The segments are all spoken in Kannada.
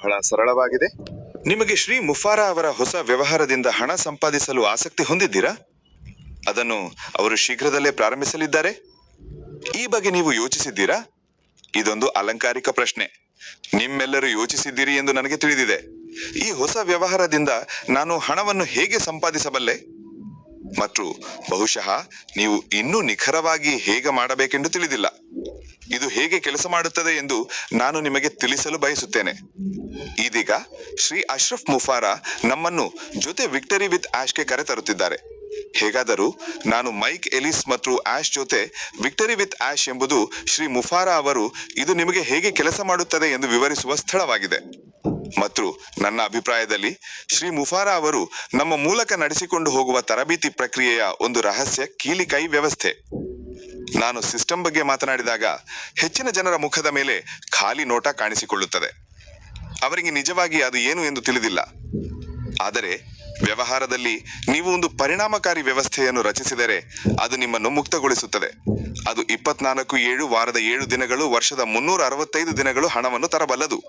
ಬಹಳ ಸರಳವಾಗಿದೆ. ನಿಮಗೆ ಶ್ರೀ ಮುಫಾರಾ ಅವರ ಹೊಸ ವ್ಯವಹಾರದಿಂದ ಹಣ ಸಂಪಾದಿಸಲು ಆಸಕ್ತಿ ಹೊಂದಿದ್ದೀರಾ? ಅದನ್ನು ಅವರು ಶೀಘ್ರದಲ್ಲೇ ಪ್ರಾರಂಭಿಸಲಿದ್ದಾರೆ. ಈ ಬಗ್ಗೆ ನೀವು ಯೋಚಿಸಿದ್ದೀರಾ? ಇದೊಂದು ಅಲಂಕಾರಿಕ ಪ್ರಶ್ನೆ. ನಿಮ್ಮೆಲ್ಲರೂ ಯೋಚಿಸಿದ್ದೀರಿ ಎಂದು ನನಗೆ ತಿಳಿದಿದೆ. ಈ ಹೊಸ ವ್ಯವಹಾರದಿಂದ ನಾನು ಹಣವನ್ನು ಹೇಗೆ ಸಂಪಾದಿಸಬಲ್ಲೆ? ಮತ್ತು ಬಹುಶಃ ನೀವು ಇನ್ನೂ ನಿಖರವಾಗಿ ಹೇಗೆ ಮಾಡಬೇಕೆಂದು ತಿಳಿದಿಲ್ಲ. ಇದು ಹೇಗೆ ಕೆಲಸ ಮಾಡುತ್ತದೆ ಎಂದು ನಾನು ನಿಮಗೆ ತಿಳಿಸಲು ಬಯಸುತ್ತೇನೆ. ಇದೀಗ ಶ್ರೀ ಅಶ್ರಫ್ ಮುಫಾರಾ ನಮ್ಮನ್ನು ಜೊತೆ ವಿಕ್ಟರಿ ವಿತ್ ಆಶ್ಗೆ ಕರೆತರುತ್ತಿದ್ದಾರೆ. ಹೇಗಾದರೂ ನಾನು ಮೈಕ್ ಎಲಿಸ್ ಮತ್ತು ಆಶ್ ಜೊತೆ ವಿಕ್ಟರಿ ವಿತ್ ಆಶ್ ಎಂಬುದು ಶ್ರೀ ಮುಫಾರಾ ಅವರು ಇದು ನಿಮಗೆ ಹೇಗೆ ಕೆಲಸ ಮಾಡುತ್ತದೆ ಎಂದು ವಿವರಿಸುವ ಸ್ಥಳವಾಗಿದೆ. ಮತ್ತು ನನ್ನ ಅಭಿಪ್ರಾಯದಲ್ಲಿ ಶ್ರೀ ಮುಫಾರಾ ಅವರು ನಮ್ಮ ಮೂಲಕ ನಡೆಸಿಕೊಂಡು ಹೋಗುವ ತರಬೇತಿ ಪ್ರಕ್ರಿಯೆಯ ಒಂದು ರಹಸ್ಯ ಕೀಲಿಕೈ ವ್ಯವಸ್ಥೆ. ನಾನು ಸಿಸ್ಟಮ್ ಬಗ್ಗೆ ಮಾತನಾಡಿದಾಗ ಹೆಚ್ಚಿನ ಜನರ ಮುಖದ ಮೇಲೆ ಖಾಲಿ ನೋಟ ಕಾಣಿಸಿಕೊಳ್ಳುತ್ತದೆ. ಅವರಿಗೆ ನಿಜವಾಗಿ ಅದು ಏನು ಎಂದು ತಿಳಿದಿಲ್ಲ. ಆದರೆ ವ್ಯವಹಾರದಲ್ಲಿ ನೀವು ಒಂದು ಪರಿಣಾಮಕಾರಿ ವ್ಯವಸ್ಥೆಯನ್ನು ರಚಿಸಿದರೆ ಅದು ನಿಮ್ಮನ್ನು ಮುಕ್ತಗೊಳಿಸುತ್ತದೆ. ಅದು ಇಪ್ಪತ್ನಾಲ್ಕು, ಏಳು ವಾರದ ಏಳು ದಿನಗಳು, ವರ್ಷದ ಮುನ್ನೂರ ಅರವತ್ತೈದು ದಿನಗಳು ಹಣವನ್ನು ತರಬಲ್ಲದು.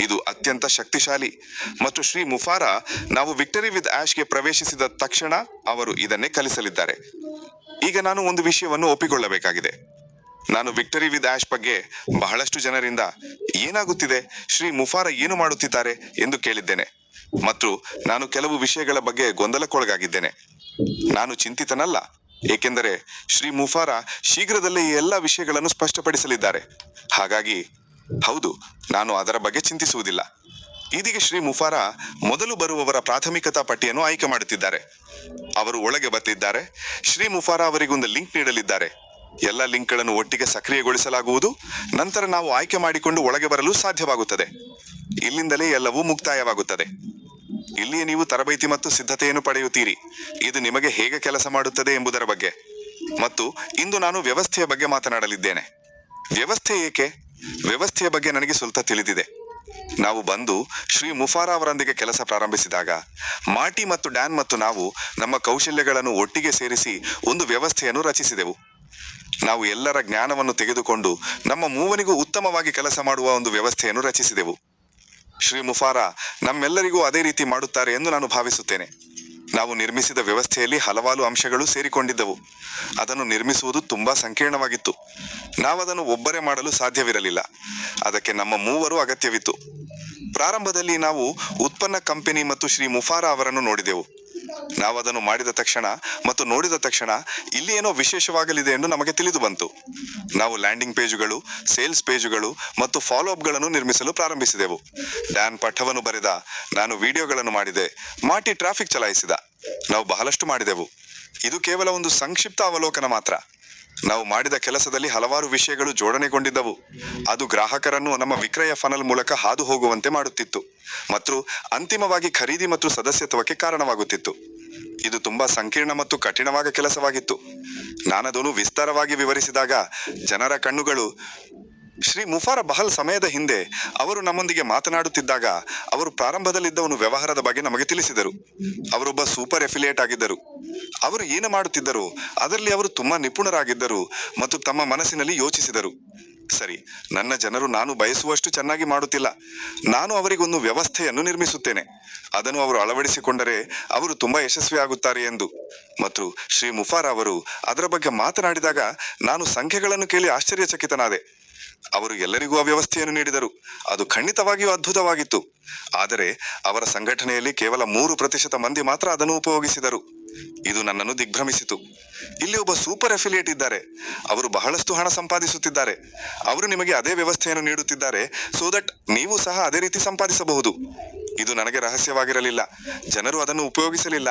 ಇದು ಅತ್ಯಂತ ಶಕ್ತಿಶಾಲಿ. ಮತ್ತು ಶ್ರೀ ಮುಫಾರಾ, ನಾವು ವಿಕ್ಟರಿ ವಿತ್ ಆಶ್ಗೆ ಪ್ರವೇಶಿಸಿದ ತಕ್ಷಣ ಅವರು ಇದನ್ನೇ ಕಲಿಸಲಿದ್ದಾರೆ. ಈಗ ನಾನು ಒಂದು ವಿಷಯವನ್ನು ಒಪ್ಪಿಕೊಳ್ಳಬೇಕಾಗಿದೆ. ನಾನು ವಿಕ್ಟರಿ ವಿತ್ ಆಶ್ ಬಗ್ಗೆ ಬಹಳಷ್ಟು ಜನರಿಂದ ಏನಾಗುತ್ತಿದೆ, ಶ್ರೀ ಮುಫಾರ ಏನು ಮಾಡುತ್ತಿದ್ದಾರೆ ಎಂದು ಕೇಳಿದ್ದೇನೆ. ಮತ್ತು ನಾನು ಕೆಲವು ವಿಷಯಗಳ ಬಗ್ಗೆ ಗೊಂದಲಕ್ಕೊಳಗಾಗಿದ್ದೇನೆ. ನಾನು ಚಿಂತಿತನಲ್ಲ, ಏಕೆಂದರೆ ಶ್ರೀ ಮುಫಾರ ಶೀಘ್ರದಲ್ಲೇ ಈ ಎಲ್ಲ ವಿಷಯಗಳನ್ನು ಸ್ಪಷ್ಟಪಡಿಸಲಿದ್ದಾರೆ. ಹಾಗಾಗಿ, ಹೌದು, ನಾನು ಅದರ ಬಗ್ಗೆ ಚಿಂತಿಸುವುದಿಲ್ಲ. ಇದೀಗ ಶ್ರೀ ಮುಫಾರ ಮೊದಲು ಬರುವವರ ಪ್ರಾಥಮಿಕತಾ ಪಟ್ಟಿಯನ್ನು ಆಯ್ಕೆ ಮಾಡುತ್ತಿದ್ದಾರೆ. ಅವರು ಒಳಗೆ ಬರ್ತಿದ್ದಾರೆ. ಶ್ರೀ ಮುಫಾರ ಅವರಿಗೊಂದು ಲಿಂಕ್ ನೀಡಲಿದ್ದಾರೆ. ಎಲ್ಲ ಲಿಂಕ್ಗಳನ್ನು ಒಟ್ಟಿಗೆ ಸಕ್ರಿಯಗೊಳಿಸಲಾಗುವುದು. ನಂತರ ನಾವು ಆಯ್ಕೆ ಮಾಡಿಕೊಂಡು ಒಳಗೆ ಬರಲು ಸಾಧ್ಯವಾಗುತ್ತದೆ. ಇಲ್ಲಿಂದಲೇ ಎಲ್ಲವೂ ಮುಕ್ತಾಯವಾಗುತ್ತದೆ. ಇಲ್ಲಿಯೇ ನೀವು ತರಬೇತಿ ಮತ್ತು ಸಿದ್ಧತೆಯನ್ನು ಪಡೆಯುತ್ತೀರಿ. ಇದು ನಿಮಗೆ ಹೇಗೆ ಕೆಲಸ ಮಾಡುತ್ತದೆ ಎಂಬುದರ ಬಗ್ಗೆ. ಮತ್ತು ಇಂದು ನಾನು ವ್ಯವಸ್ಥೆಯ ಬಗ್ಗೆ ಮಾತನಾಡಲಿದ್ದೇನೆ. ವ್ಯವಸ್ಥೆ ಏಕೆ? ವ್ಯವಸ್ಥೆಯ ಬಗ್ಗೆ ನನಗೆ ಸ್ವಲ್ಪ ತಿಳಿದಿದೆ. ನಾವು ಬಂದು ಶ್ರೀ ಮುಫಾರ ಅವರೊಂದಿಗೆ ಕೆಲಸ ಪ್ರಾರಂಭಿಸಿದಾಗ, ಮಾಟಿ ಮತ್ತು ಡ್ಯಾನ್ ಮತ್ತು ನಾವು ನಮ್ಮ ಕೌಶಲ್ಯಗಳನ್ನು ಒಟ್ಟಿಗೆ ಸೇರಿಸಿ ಒಂದು ವ್ಯವಸ್ಥೆಯನ್ನು ರಚಿಸಿದೆವು. ನಾವು ಎಲ್ಲರ ಜ್ಞಾನವನ್ನು ತೆಗೆದುಕೊಂಡು ನಮ್ಮ ಮೂವನಿಗೂ ಉತ್ತಮವಾಗಿ ಕೆಲಸ ಮಾಡುವ ಒಂದು ವ್ಯವಸ್ಥೆಯನ್ನು ರಚಿಸಿದೆವು. ಶ್ರೀ ಮುಫಾರಾ ನಮ್ಮೆಲ್ಲರಿಗೂ ಅದೇ ರೀತಿ ಮಾಡುತ್ತಾರೆ ಎಂದು ನಾನು ಭಾವಿಸುತ್ತೇನೆ. ನಾವು ನಿರ್ಮಿಸಿದ ವ್ಯವಸ್ಥೆಯಲ್ಲಿ ಹಲವಾರು ಅಂಶಗಳು ಸೇರಿಕೊಂಡಿದ್ದವು. ಅದನ್ನು ನಿರ್ಮಿಸುವುದು ತುಂಬಾ ಸಂಕೀರ್ಣವಾಗಿತ್ತು. ನಾವದನ್ನು ಒಬ್ಬರೇ ಮಾಡಲು ಸಾಧ್ಯವಿರಲಿಲ್ಲ. ಅದಕ್ಕೆ ನಮ್ಮ ಮೂವರು ಅಗತ್ಯವಿತ್ತು. ಪ್ರಾರಂಭದಲ್ಲಿ ನಾವು ಉತ್ಪನ್ನ ಕಂಪನಿ ಮತ್ತು ಶ್ರೀ ಮುಫಾರಾ ಅವರನ್ನು ನೋಡಿದೆವು. ನಾವು ಅದನ್ನು ಮಾಡಿದ ತಕ್ಷಣ ಮತ್ತು ನೋಡಿದ ತಕ್ಷಣ ಇಲ್ಲಿ ಏನೋ ವಿಶೇಷವಾಗಲಿದೆ ಎಂದು ನಮಗೆ ತಿಳಿದು ಬಂತು. ನಾವು ಲ್ಯಾಂಡಿಂಗ್ ಪೇಜುಗಳು, ಸೇಲ್ಸ್ ಪೇಜುಗಳು ಮತ್ತು ಫಾಲೋ ಅಪ್ಗಳನ್ನು ನಿರ್ಮಿಸಲು ಪ್ರಾರಂಭಿಸಿದೆವು. ಡ್ಯಾನ್ ಪಠವನ್ನು ಬರೆದ, ನಾನು ವಿಡಿಯೋಗಳನ್ನು ಮಾಡಿದೆ, ಮಾಟಿ ಟ್ರಾಫಿಕ್ ಚಲಾಯಿಸಿದ. ನಾವು ಬಹಳಷ್ಟು ಮಾಡಿದೆವು. ಇದು ಕೇವಲ ಒಂದು ಸಂಕ್ಷಿಪ್ತ ಅವಲೋಕನ ಮಾತ್ರ. ನಾವು ಮಾಡಿದ ಕೆಲಸದಲ್ಲಿ ಹಲವಾರು ವಿಷಯಗಳು ಜೋಡಣೆಗೊಂಡಿದ್ದವು. ಅದು ಗ್ರಾಹಕರನ್ನು ನಮ್ಮ ವಿಕ್ರಯ ಫನಲ್ ಮೂಲಕ ಹಾದು ಹೋಗುವಂತೆ ಮಾಡುತ್ತಿತ್ತು. ಮತ್ತು ಅಂತಿಮವಾಗಿ ಖರೀದಿ ಮತ್ತು ಸದಸ್ಯತ್ವಕ್ಕೆ ಕಾರಣವಾಗುತ್ತಿತ್ತು. ಇದು ತುಂಬಾ ಸಂಕೀರ್ಣ ಮತ್ತು ಕಠಿಣವಾದ ಕೆಲಸವಾಗಿತ್ತು. ನಾನದನ್ನು ವಿಸ್ತಾರವಾಗಿ ವಿವರಿಸಿದಾಗ ಜನರ ಕಣ್ಣುಗಳು ಶ್ರೀ ಮುಫಾರ ಬಹಲ್ ಸಮಯದ ಹಿಂದೆ ಅವರು ನಮ್ಮೊಂದಿಗೆ ಮಾತನಾಡುತ್ತಿದ್ದಾಗ ಅವರು ಪ್ರಾರಂಭದಲ್ಲಿದ್ದವನು ವ್ಯವಹಾರದ ಬಗ್ಗೆ ನಮಗೆ ತಿಳಿಸಿದರು. ಅವರೊಬ್ಬ ಸೂಪರ್ ಎಫಿಲಿಯೇಟ್ ಆಗಿದ್ದರು. ಅವರು ಏನು ಮಾಡುತ್ತಿದ್ದರು? ಅದರಲ್ಲಿ ಅವರು ತುಂಬಾ ನಿಪುಣರಾಗಿದ್ದರು ಮತ್ತು ತಮ್ಮ ಮನಸ್ಸಿನಲ್ಲಿ ಯೋಚಿಸಿದರು. ಸರಿ, ನನ್ನ ಜನರು ನಾನು ಬಯಸುವಷ್ಟು ಚೆನ್ನಾಗಿ ಮಾಡುತ್ತಿಲ್ಲ. ನಾನು ಅವರಿಗೊಂದು ವ್ಯವಸ್ಥೆಯನ್ನು ನಿರ್ಮಿಸುತ್ತೇನೆ. ಅದನ್ನು ಅವರು ಅಳವಡಿಸಿಕೊಂಡರೆ ಅವರು ತುಂಬಾ ಯಶಸ್ವಿ ಆಗುತ್ತಾರೆ ಎಂದು. ಮತ್ತು ಶ್ರೀ ಮುಫಾರ್ ಅವರು ಅದರ ಬಗ್ಗೆ ಮಾತನಾಡಿದಾಗ ನಾನು ಸಂಖ್ಯೆಗಳನ್ನು ಕೇಳಿ ಆಶ್ಚರ್ಯಚಕಿತನಾದೆ. ಅವರು ಎಲ್ಲರಿಗೂ ಆ ವ್ಯವಸ್ಥೆಯನ್ನು ನೀಡಿದರು. ಅದು ಖಂಡಿತವಾಗಿಯೂ ಅದ್ಭುತವಾಗಿತ್ತು. ಆದರೆ ಅವರ ಸಂಘಟನೆಯಲ್ಲಿ ಕೇವಲ ಮೂರು ಪ್ರತಿಶತ ಮಂದಿ ಮಾತ್ರ ಅದನ್ನು ಉಪಯೋಗಿಸಿದರು. ಇದು ನನ್ನನ್ನು ದಿಗ್ಭ್ರಮಿಸಿತು. ಇಲ್ಲಿ ಒಬ್ಬ ಸೂಪರ್ ಅಫಿಲಿಯೇಟ್ ಇದ್ದಾರೆ. ಅವರು ಬಹಳಷ್ಟು ಹಣ ಸಂಪಾದಿಸುತ್ತಿದ್ದಾರೆ. ಅವರು ನಿಮಗೆ ಅದೇ ವ್ಯವಸ್ಥೆಯನ್ನು ನೀಡುತ್ತಿದ್ದಾರೆ ಸೊ ದಟ್ ನೀವು ಸಹ ಅದೇ ರೀತಿ ಸಂಪಾದಿಸಬಹುದು. ಇದು ನನಗೆ ರಹಸ್ಯವಾಗಿರಲಿಲ್ಲ. ಜನರು ಅದನ್ನು ಉಪಯೋಗಿಸಲಿಲ್ಲ.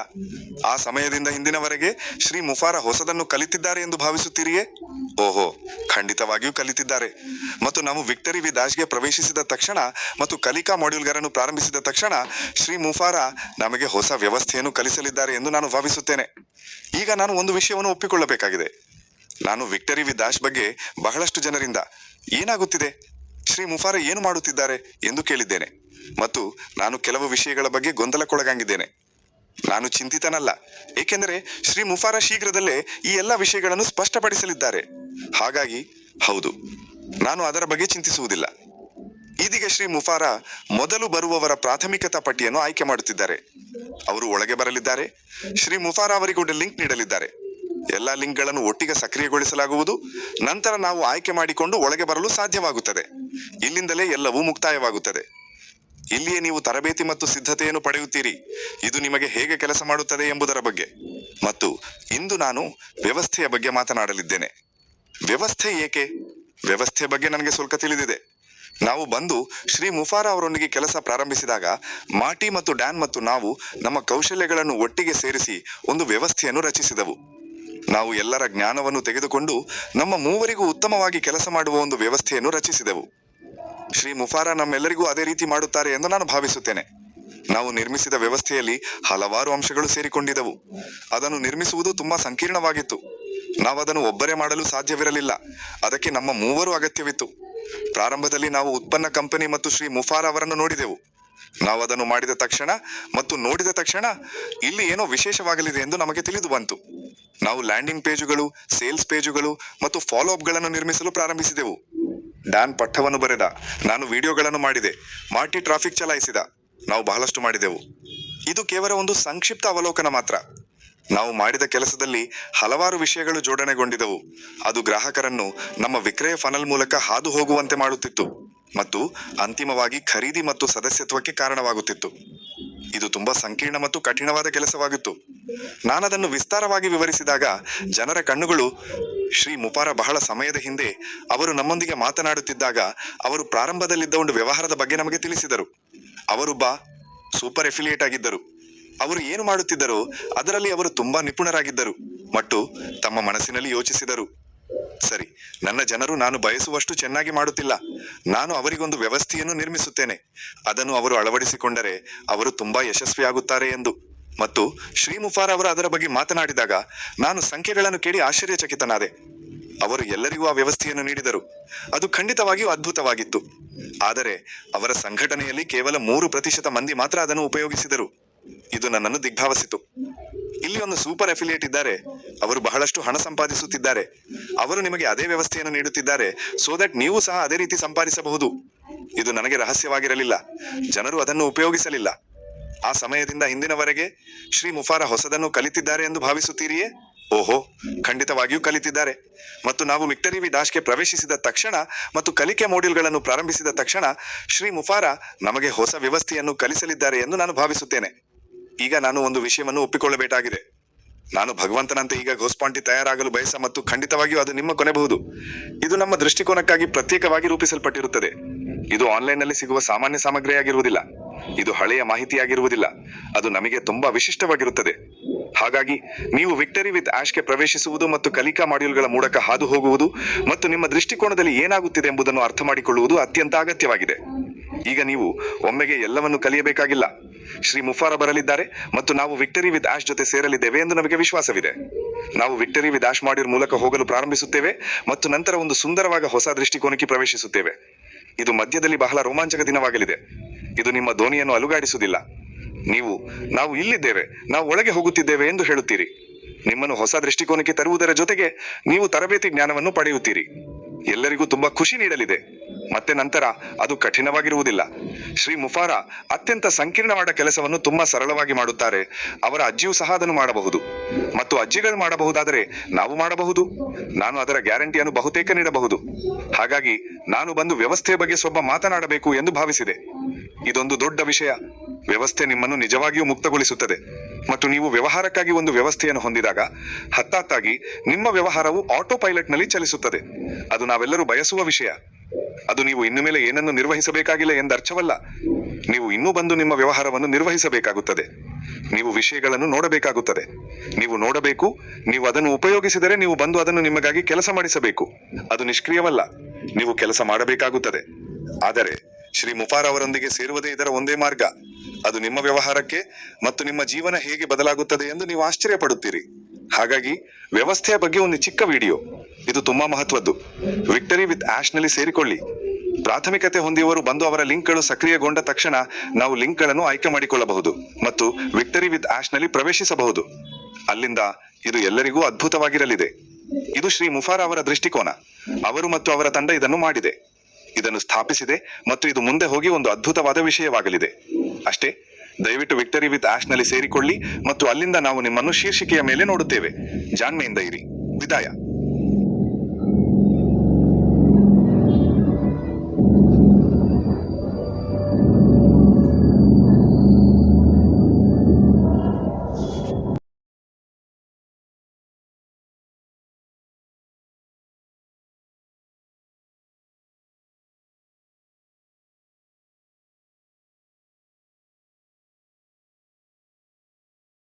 ಆ ಸಮಯದಿಂದ ಹಿಂದಿನವರೆಗೆ ಶ್ರೀ ಮುಫಾರ ಹೊಸದನ್ನು ಕಲಿತಿದ್ದಾರೆ ಎಂದು ಭಾವಿಸುತ್ತೀರಿಯೇ? ಓಹೋ, ಖಂಡಿತವಾಗಿಯೂ ಕಲಿತಿದ್ದಾರೆ. ಮತ್ತು ನಾವು ವಿಕ್ಟರಿ ವಿ ದಾಶ್ಗೆ ಪ್ರವೇಶಿಸಿದ ತಕ್ಷಣ ಮತ್ತು ಕಲಿಕಾ ಮಾಡ್ಯೂಲ್ಗಳನ್ನು ಪ್ರಾರಂಭಿಸಿದ ತಕ್ಷಣ ಶ್ರೀ ಮುಫಾರ ನಮಗೆ ಹೊಸ ವ್ಯವಸ್ಥೆಯನ್ನು ಕಲಿಸಲಿದ್ದಾರೆ ಎಂದು ನಾನು ಭಾವಿಸುತ್ತೇನೆ. ಈಗ ನಾನು ಒಂದು ವಿಷಯವನ್ನು ಒಪ್ಪಿಕೊಳ್ಳಬೇಕಾಗಿದೆ. ನಾನು ವಿಕ್ಟರಿ ವಿ ದಾಶ್ ಬಗ್ಗೆ ಬಹಳಷ್ಟು ಜನರಿಂದ ಏನಾಗುತ್ತಿದೆ? ಶ್ರೀ ಮುಫಾರ ಏನು ಮಾಡುತ್ತಿದ್ದಾರೆ ಎಂದು ಕೇಳಿದ್ದೇನೆ. ಮತ್ತು ನಾನು ಕೆಲವು ವಿಷಯಗಳ ಬಗ್ಗೆ ಗೊಂದಲಕ್ಕೊಳಗಾಗಿದ್ದೇನೆ. ನಾನು ಚಿಂತಿತನಲ್ಲ, ಏಕೆಂದರೆ ಶ್ರೀ ಮುಫಾರ ಶೀಘ್ರದಲ್ಲೇ ಈ ಎಲ್ಲ ವಿಷಯಗಳನ್ನು ಸ್ಪಷ್ಟಪಡಿಸಲಿದ್ದಾರೆ. ಹಾಗಾಗಿ, ಹೌದು, ನಾನು ಅದರ ಬಗ್ಗೆ ಚಿಂತಿಸುವುದಿಲ್ಲ. ಇದೀಗ ಶ್ರೀ ಮುಫಾರ ಮೊದಲು ಬರುವವರ ಪ್ರಾಥಮಿಕತಾ ಪಟ್ಟಿಯನ್ನು ಆಯ್ಕೆ ಮಾಡುತ್ತಿದ್ದಾರೆ. ಅವರು ಒಳಗೆ ಬರಲಿದ್ದಾರೆ, ಶ್ರೀ ಮುಫಾರ ಅವರಿಗೊಂದು ಲಿಂಕ್ ನೀಡಲಿದ್ದಾರೆ. ಎಲ್ಲಾ ಲಿಂಕ್ಗಳನ್ನು ಒಟ್ಟಿಗೆ ಸಕ್ರಿಯಗೊಳಿಸಲಾಗುವುದು, ನಂತರ ನಾವು ಆಯ್ಕೆ ಮಾಡಿಕೊಂಡು ಒಳಗೆ ಬರಲು ಸಾಧ್ಯವಾಗುತ್ತದೆ. ಇಲ್ಲಿಂದಲೇ ಎಲ್ಲವೂ ಮುಕ್ತಾಯವಾಗುತ್ತದೆ. ಇಲ್ಲಿಯೇ ನೀವು ತರಬೇತಿ ಮತ್ತು ಸಿದ್ಧತೆಯನ್ನು ಪಡೆಯುತ್ತೀರಿ, ಇದು ನಿಮಗೆ ಹೇಗೆ ಕೆಲಸ ಮಾಡುತ್ತದೆ ಎಂಬುದರ ಬಗ್ಗೆ. ಮತ್ತು ಇಂದು ನಾನು ವ್ಯವಸ್ಥೆಯ ಬಗ್ಗೆ ಮಾತನಾಡಲಿದ್ದೇನೆ. ವ್ಯವಸ್ಥೆ ಏಕೆ? ವ್ಯವಸ್ಥೆ ಬಗ್ಗೆ ನನಗೆ ಸ್ವಲ್ಪ ತಿಳಿದಿದೆ. ನಾವು ಬಂದು ಶ್ರೀ ಮುಫಾರ ಅವರೊಂದಿಗೆ ಕೆಲಸ ಪ್ರಾರಂಭಿಸಿದಾಗ, ಮಾಟಿ ಮತ್ತು ಡ್ಯಾನ್ ಮತ್ತು ನಾವು ನಮ್ಮ ಕೌಶಲ್ಯಗಳನ್ನು ಒಟ್ಟಿಗೆ ಸೇರಿಸಿ ಒಂದು ವ್ಯವಸ್ಥೆಯನ್ನು ರಚಿಸಿದವು. ನಾವು ಎಲ್ಲರ ಜ್ಞಾನವನ್ನು ತೆಗೆದುಕೊಂಡು ನಮ್ಮ ಮೂವರಿಗೂ ಉತ್ತಮವಾಗಿ ಕೆಲಸ ಮಾಡುವ ಒಂದು ವ್ಯವಸ್ಥೆಯನ್ನು ರಚಿಸಿದೆವು. ಶ್ರೀ ಮುಫಾರ ನಮ್ಮೆಲ್ಲರಿಗೂ ಅದೇ ರೀತಿ ಮಾಡುತ್ತಾರೆ ಎಂದು ನಾನು ಭಾವಿಸುತ್ತೇನೆ. ನಾವು ನಿರ್ಮಿಸಿದ ವ್ಯವಸ್ಥೆಯಲ್ಲಿ ಹಲವಾರು ಅಂಶಗಳು ಸೇರಿಕೊಂಡಿದ್ದವು. ಅದನ್ನು ನಿರ್ಮಿಸುವುದು ತುಂಬಾ ಸಂಕೀರ್ಣವಾಗಿತ್ತು. ನಾವು ಅದನ್ನು ಒಬ್ಬರೇ ಮಾಡಲು ಸಾಧ್ಯವಿರಲಿಲ್ಲ. ಅದಕ್ಕೆ ನಮ್ಮ ಮೂವರು ಅಗತ್ಯವಿತ್ತು. ಪ್ರಾರಂಭದಲ್ಲಿ ನಾವು ಉತ್ಪನ್ನ ಕಂಪನಿ ಮತ್ತು ಶ್ರೀ ಮುಫಾರ ಅವರನ್ನು ನೋಡಿದೆವು. ನಾವು ಅದನ್ನು ಮಾಡಿದ ತಕ್ಷಣ ಮತ್ತು ನೋಡಿದ ತಕ್ಷಣ ಇಲ್ಲಿ ಏನೋ ವಿಶೇಷವಾಗಲಿದೆ ಎಂದು ನಮಗೆ ತಿಳಿದು ಬಂತು. ನಾವು ಲ್ಯಾಂಡಿಂಗ್ ಪೇಜುಗಳು, ಸೇಲ್ಸ್ ಪೇಜುಗಳು ಮತ್ತು ಫಾಲೋ ಅಪ್ಗಳನ್ನು ನಿರ್ಮಿಸಲು ಪ್ರಾರಂಭಿಸಿದೆವು. ಡ್ಯಾನ್ ಪಠವನ್ನು ಬರೆದ. ನಾನು ವಿಡಿಯೋಗಳನ್ನು ಮಾಡಿದೆ. ಮಾರ್ಟಿ ಟ್ರಾಫಿಕ್ ಚಲಾಯಿಸಿದ. ನಾವು ಬಹಳಷ್ಟು ಮಾಡಿದೆವು. ಇದು ಕೇವಲ ಒಂದು ಸಂಕ್ಷಿಪ್ತ ಅವಲೋಕನ ಮಾತ್ರ. ನಾವು ಮಾಡಿದ ಕೆಲಸದಲ್ಲಿ ಹಲವಾರು ವಿಷಯಗಳು ಜೋಡಣೆಗೊಂಡಿದವು. ಅದು ಗ್ರಾಹಕರನ್ನು ನಮ್ಮ ವಿಕ್ರಯ ಫನಲ್ ಮೂಲಕ ಹಾದು ಹೋಗುವಂತೆ ಮಾಡುತ್ತಿತ್ತು ಮತ್ತು ಅಂತಿಮವಾಗಿ ಖರೀದಿ ಮತ್ತು ಸದಸ್ಯತ್ವಕ್ಕೆ ಕಾರಣವಾಗುತ್ತಿತ್ತು. ಇದು ತುಂಬಾ ಸಂಕೀರ್ಣ ಮತ್ತು ಕಠಿಣವಾದ ಕೆಲಸವಾಗಿತ್ತು. ನಾನದನ್ನು ವಿಸ್ತಾರವಾಗಿ ವಿವರಿಸಿದಾಗ ಜನರ ಕಣ್ಣುಗಳು ಶ್ರೀ ಮುಪಾರ ಬಹಳ ಸಮಯದ ಹಿಂದೆ ಅವರು ನಮ್ಮೊಂದಿಗೆ ಮಾತನಾಡುತ್ತಿದ್ದಾಗ ಅವರು ಪ್ರಾರಂಭದಲ್ಲಿದ್ದ ಒಂದು ವ್ಯವಹಾರದ ಬಗ್ಗೆ ನಮಗೆ ತಿಳಿಸಿದರು. ಅವರೊಬ್ಬ ಸೂಪರ್ ಎಫಿಲಿಯೇಟ್ ಆಗಿದ್ದರು. ಅವರು ಏನು ಮಾಡುತ್ತಿದ್ದರೋ ಅದರಲ್ಲಿ ಅವರು ತುಂಬಾ ನಿಪುಣರಾಗಿದ್ದರು ಮತ್ತು ತಮ್ಮ ಮನಸ್ಸಿನಲ್ಲಿ ಯೋಚಿಸಿದರು. ಸರಿ, ನನ್ನ ಜನರು ನಾನು ಬಯಸುವಷ್ಟು ಚೆನ್ನಾಗಿ ಮಾಡುತ್ತಿಲ್ಲ. ನಾನು ಅವರಿಗೊಂದು ವ್ಯವಸ್ಥೆಯನ್ನು ನಿರ್ಮಿಸುತ್ತೇನೆ. ಅದನ್ನು ಅವರು ಅಳವಡಿಸಿಕೊಂಡರೆ ಅವರು ತುಂಬಾ ಯಶಸ್ವಿಯಾಗುತ್ತಾರೆ ಎಂದು. ಮತ್ತು ಶ್ರೀ ಮುಫಾರ್ ಅವರು ಅದರ ಬಗ್ಗೆ ಮಾತನಾಡಿದಾಗ ನಾನು ಸಂಖ್ಯೆಗಳನ್ನು ಕೇಳಿ ಆಶ್ಚರ್ಯಚಕಿತನಾದೆ. ಅವರು ಎಲ್ಲರಿಗೂ ಆ ವ್ಯವಸ್ಥೆಯನ್ನು ನೀಡಿದರು. ಅದು ಖಂಡಿತವಾಗಿಯೂ ಅದ್ಭುತವಾಗಿತ್ತು. ಆದರೆ ಅವರ ಸಂಘಟನೆಯಲ್ಲಿ ಕೇವಲ ಮೂರು ಪ್ರತಿಶತ ಮಂದಿ ಮಾತ್ರ ಅದನ್ನು ಉಪಯೋಗಿಸಿದರು. ಇದು ನನ್ನನ್ನು ದಿಗ್ಭಾವಿಸಿತು. ಇಲ್ಲಿ ಒಂದು ಸೂಪರ್ ಅಫಿಲಿಯೇಟ್ ಇದ್ದಾರೆ. ಅವರು ಬಹಳಷ್ಟು ಹಣ ಸಂಪಾದಿಸುತ್ತಿದ್ದಾರೆ. ಅವರು ನಿಮಗೆ ಅದೇ ವ್ಯವಸ್ಥೆಯನ್ನು ನೀಡುತ್ತಿದ್ದಾರೆ. ಸೋ ದಟ್ ನೀವು ಸಹ ಅದೇ ರೀತಿ ಸಂಪಾದಿಸಬಹುದು. ಇದು ನನಗೆ ರಹಸ್ಯವಾಗಿರಲಿಲ್ಲ. ಜನರು ಅದನ್ನು ಉಪಯೋಗಿಸಲಿಲ್ಲ. ಆ ಸಮಯದಿಂದ ಹಿಂದಿನವರೆಗೆ ಶ್ರೀ ಮುಫಾರ ಹೊಸದನ್ನು ಕಲಿತಿದ್ದಾರೆ ಎಂದು ಭಾವಿಸುತ್ತೀರಿಯೇ? ಓಹೋ, ಖಂಡಿತವಾಗಿಯೂ ಕಲಿತಿದ್ದಾರೆ. ಮತ್ತು ನಾವು ವಿಕ್ಟರಿ ವಿ ಡಾಶ್ಗೆ ಪ್ರವೇಶಿಸಿದ ತಕ್ಷಣ ಮತ್ತು ಕಲಿಕೆ ಮಾಡ್ಯೂಲ್ಗಳನ್ನು ಪ್ರಾರಂಭಿಸಿದ ತಕ್ಷಣ ಶ್ರೀ ಮುಫಾರ ನಮಗೆ ಹೊಸ ವ್ಯವಸ್ಥೆಯನ್ನು ಕಲಿಸಲಿದ್ದಾರೆ ಎಂದು ನಾನು ಭಾವಿಸುತ್ತೇನೆ. ಈಗ ನಾನು ಒಂದು ವಿಷಯವನ್ನು ಒಪ್ಪಿಕೊಳ್ಳಬೇಕಾಗಿದೆ. ನಾನು ಭಗವಂತನಂತೆ ಈಗ ಗೋಸ್ಪಾಂಟಿ ತಯಾರಾಗಲು ಬಯಸ ಮತ್ತು ಖಂಡಿತವಾಗಿಯೂ ಅದು ನಿಮ್ಮ ಕೊನೆಬಹುದು. ಇದು ನಮ್ಮ ದೃಷ್ಟಿಕೋನಕ್ಕಾಗಿ ಪ್ರತ್ಯೇಕವಾಗಿ ರೂಪಿಸಲ್ಪಟ್ಟಿರುತ್ತದೆ. ಇದು ಆನ್ಲೈನ್ನಲ್ಲಿ ಸಿಗುವ ಸಾಮಾನ್ಯ ಸಾಮಗ್ರಿಯಾಗಿರುವುದಿಲ್ಲ. ಇದು ಹಳೆಯ ಮಾಹಿತಿಯಾಗಿರುವುದಿಲ್ಲ. ಅದು ನಮಗೆ ತುಂಬಾ ವಿಶಿಷ್ಟವಾಗಿರುತ್ತದೆ. ಹಾಗಾಗಿ, ನೀವು ವಿಕ್ಟರಿ ವಿತ್ ಆಶ್ಗೆ ಪ್ರವೇಶಿಸುವುದು ಮತ್ತು ಕಲಿಕಾ ಮಾಡ್ಯೂಲ್ಗಳ ಮೂಲಕ ಹಾದು ಹೋಗುವುದು ಮತ್ತು ನಿಮ್ಮ ದೃಷ್ಟಿಕೋನದಲ್ಲಿ ಏನಾಗುತ್ತಿದೆ ಎಂಬುದನ್ನು ಅರ್ಥ ಮಾಡಿಕೊಳ್ಳುವುದು ಅತ್ಯಂತ ಅಗತ್ಯವಾಗಿದೆ. ಈಗ ನೀವು ಒಮ್ಮೆಗೆ ಎಲ್ಲವನ್ನು ಕಲಿಯಬೇಕಾಗಿಲ್ಲ. ಶ್ರೀ ಮುಫಾರ ಬರಲಿದ್ದಾರೆ ಮತ್ತು ನಾವು ವಿಕ್ಟರಿ ವಿತ್ ಆಶ್ ಜೊತೆ ಸೇರಲಿದ್ದೇವೆ ಎಂದು ನಮಗೆ ವಿಶ್ವಾಸವಿದೆ. ನಾವು ವಿಕ್ಟರಿ ವಿತ್ ಆಶ್ ಮಾಡ್ಯೂಲ್ ಮೂಲಕ ಹೋಗಲು ಪ್ರಾರಂಭಿಸುತ್ತೇವೆ ಮತ್ತು ನಂತರ ಒಂದು ಸುಂದರವಾದ ಹೊಸ ದೃಷ್ಟಿಕೋನಕ್ಕೆ ಪ್ರವೇಶಿಸುತ್ತೇವೆ. ಇದು ಮಧ್ಯದಲ್ಲಿ ಬಹಳ ರೋಮಾಂಚಕ ದಿನವಾಗಲಿದೆ. ಇದು ನಿಮ್ಮ ದೋಣಿಯನ್ನು ಅಲುಗಾಡಿಸುವುದಿಲ್ಲ. ನೀವು, ನಾವು ಇಲ್ಲಿದ್ದೇವೆ, ನಾವು ಒಳಗೆ ಹೋಗುತ್ತಿದ್ದೇವೆ ಎಂದು ಹೇಳುತ್ತೀರಿ. ನಿಮ್ಮನ್ನು ಹೊಸ ದೃಷ್ಟಿಕೋನಕ್ಕೆ ತರುವುದರ ಜೊತೆಗೆ ನೀವು ತರಬೇತಿ ಜ್ಞಾನವನ್ನು ಪಡೆಯುತ್ತೀರಿ. ಎಲ್ಲರಿಗೂ ತುಂಬಾ ಖುಷಿ ನೀಡಲಿದೆ. ಮತ್ತೆ ನಂತರ ಅದು ಕಠಿಣವಾಗಿರುವುದಿಲ್ಲ. ಶ್ರೀ ಮುಫಾರ ಅತ್ಯಂತ ಸಂಕೀರ್ಣವಾದ ಕೆಲಸವನ್ನು ತುಂಬಾ ಸರಳವಾಗಿ ಮಾಡುತ್ತಾರೆ. ಅವರ ಅಜ್ಜಿಯೂ ಸಹ ಅದನ್ನು ಮಾಡಬಹುದು. ಮತ್ತು ಅಜ್ಜಿಗಳು ಮಾಡಬಹುದಾದರೆ ನಾವು ಮಾಡಬಹುದು. ನಾನು ಅದರ ಗ್ಯಾರಂಟಿಯನ್ನು ಬಹುತೇಕ ನೀಡಬಹುದು. ಹಾಗಾಗಿ ನಾನು ಬಂದು ವ್ಯವಸ್ಥೆಯ ಬಗ್ಗೆ ಸ್ವಲ್ಪ ಮಾತನಾಡಬೇಕು ಎಂದು ಭಾವಿಸಿದೆ. ಇದೊಂದು ದೊಡ್ಡ ವಿಷಯ. ವ್ಯವಸ್ಥೆ ನಿಮ್ಮನ್ನು ನಿಜವಾಗಿಯೂ ಮುಕ್ತಗೊಳಿಸುತ್ತದೆ. ಮತ್ತು ನೀವು ವ್ಯವಹಾರಕ್ಕಾಗಿ ಒಂದು ವ್ಯವಸ್ಥೆಯನ್ನು ಹೊಂದಿದಾಗ, ಹತ್ತಾತ್ತಾಗಿ ನಿಮ್ಮ ವ್ಯವಹಾರವು ಆಟೋ ಪೈಲಟ್ನಲ್ಲಿ ಚಲಿಸುತ್ತದೆ. ಅದು ನಾವೆಲ್ಲರೂ ಬಯಸುವ ವಿಷಯ. ಅದು ನೀವು ಇನ್ನು ಮೇಲೆ ಏನನ್ನು ನಿರ್ವಹಿಸಬೇಕಾಗಿಲ್ಲ ಎಂದರ್ಥವಲ್ಲ ನೀವು ಇನ್ನೂ ಬಂದು ನಿಮ್ಮ ವ್ಯವಹಾರವನ್ನು ನಿರ್ವಹಿಸಬೇಕಾಗುತ್ತದೆ. ನೀವು ವಿಷಯಗಳನ್ನು ನೋಡಬೇಕಾಗುತ್ತದೆ. ನೀವು ನೋಡಬೇಕು, ನೀವು ಅದನ್ನು ಉಪಯೋಗಿಸಿದರೆ ನೀವು ಬಂದು ಅದನ್ನು ನಿಮಗಾಗಿ ಕೆಲಸ ಮಾಡಿಸಬೇಕು. ಅದು ನಿಷ್ಕ್ರಿಯವಲ್ಲ. ನೀವು ಕೆಲಸ ಮಾಡಬೇಕಾಗುತ್ತದೆ. ಆದರೆ ಶ್ರೀ ಮುಫಾರ್ ಅವರೊಂದಿಗೆ ಸೇರುವುದೇ ಇದರ ಒಂದೇ ಮಾರ್ಗ. ಅದು ನಿಮ್ಮ ವ್ಯವಹಾರಕ್ಕೆ ಮತ್ತು ನಿಮ್ಮ ಜೀವನ ಹೇಗೆ ಬದಲಾಗುತ್ತದೆ ಎಂದು ನೀವು ಆಶ್ಚರ್ಯ ಪಡುತ್ತೀರಿ ಹಾಗಾಗಿ ವ್ಯವಸ್ಥೆಯ ಬಗ್ಗೆ ಒಂದು ಚಿಕ್ಕ ವಿಡಿಯೋ. ಇದು ತುಂಬಾ ಮಹತ್ವದ್ದು. Victory with ಆಶ್ನಲ್ಲಿ ಸೇರಿಕೊಳ್ಳಿ. ಪ್ರಾಥಮಿಕತೆ ಹೊಂದಿಯವರು ಬಂದು ಅವರ ಲಿಂಕ್ಗಳು ಸಕ್ರಿಯಗೊಂಡ ತಕ್ಷಣ ನಾವು ಲಿಂಕ್ಗಳನ್ನು ಆಯ್ಕೆ ಮಾಡಿಕೊಳ್ಳಬಹುದು ಮತ್ತು ವಿಕ್ಟರಿ ವಿತ್ ಆಶ್ನಲ್ಲಿ ಪ್ರವೇಶಿಸಬಹುದು. ಅಲ್ಲಿಂದ ಇದು ಎಲ್ಲರಿಗೂ ಅದ್ಭುತವಾಗಿರಲಿದೆ. ಇದು ಶ್ರೀ ಮುಫಾರ್ ಅವರ ದೃಷ್ಟಿಕೋನ. ಅವರು ಮತ್ತು ಅವರ ತಂಡ ಇದನ್ನು ಮಾಡಿದೆ. ಇದನ್ನು ಸ್ಥಾಪಿಸಿದೆ ಮತ್ತು ಇದು ಮುಂದೆ ಹೋಗಿ ಒಂದು ಅದ್ಭುತವಾದ ವಿಷಯವಾಗಲಿದೆ. ಅಷ್ಟೇ, ದಯವಿಟ್ಟು ವಿಕ್ಟರಿ ವಿತ್ ಆಶ್ನಲ್ಲಿ ಸೇರಿಕೊಳ್ಳಿ ಮತ್ತು ಅಲ್ಲಿಂದ ನಾವು ನಿಮ್ಮನ್ನು ಶೀರ್ಷಿಕೆಯ ಮೇಲೆ ನೋಡುತ್ತೇವೆ. ಜಾಣ್ಮೆಯಿಂದ ಇರಿ. ವಿದಾಯ.